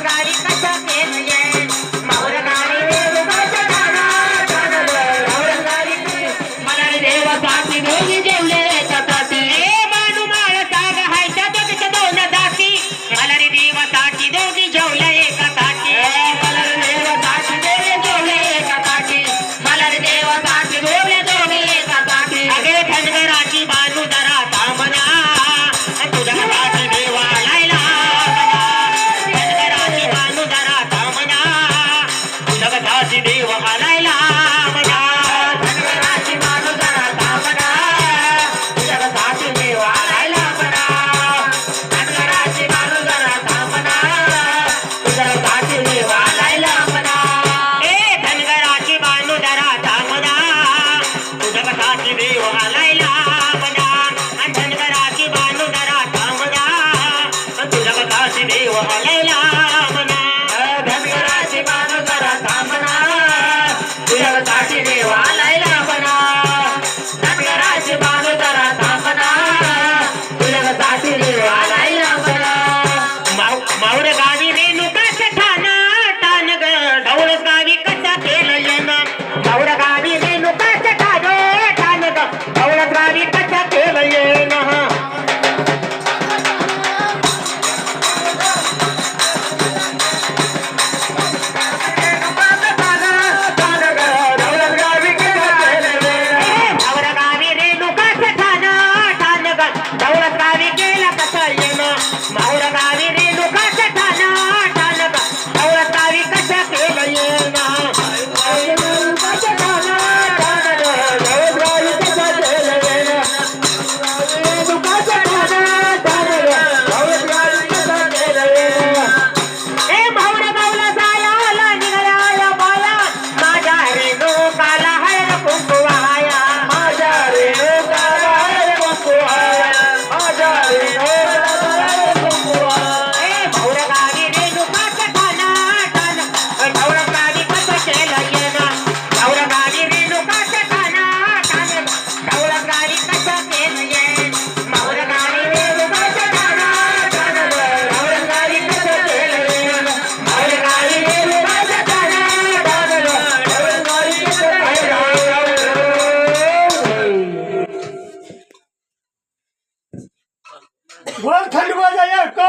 Sangrarika Chapeno Yeah देव आलेला म्हणा धनगराची my वक्त बाजाया का